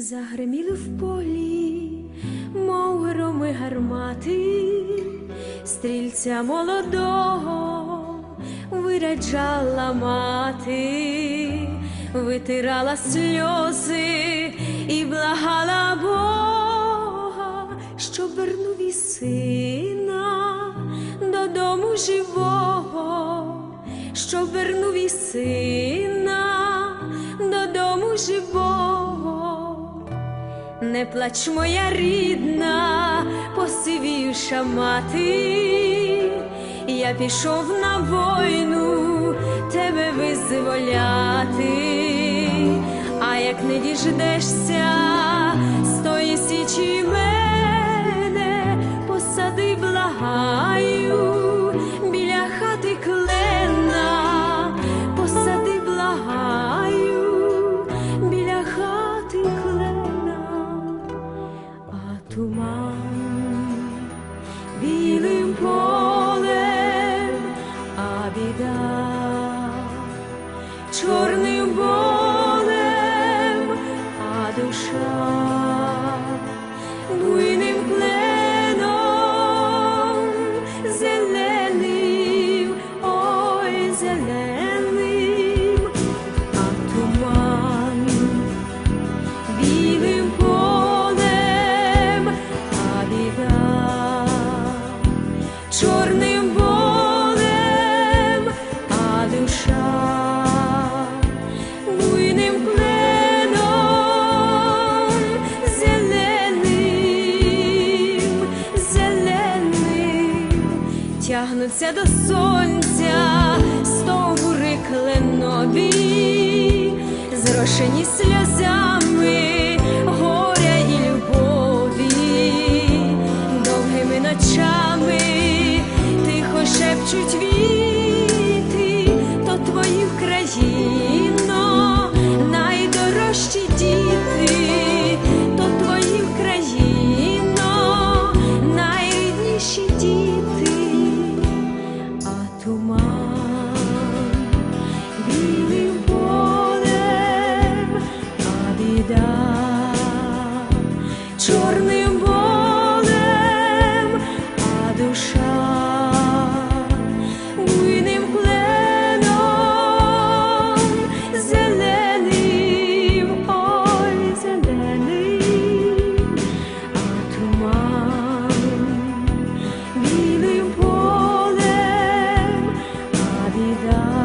Загриміли в полі, мов громи гармати, стрільця молодого виряджала мати, витирала сльози і благала Бога, щоб вернув і сина додому живого, щоб вернув і сина додому живого. Не плач, моя рідна, посивівша мати, я пішов на війну тебе визволяти, а як не діждешся з тої січі мене, тягнуться до сонця стовбури кленові, зрошені сльозами вода, чорним болем, а душа буйним пленом, зеленим, ой, а туман білим полем, а.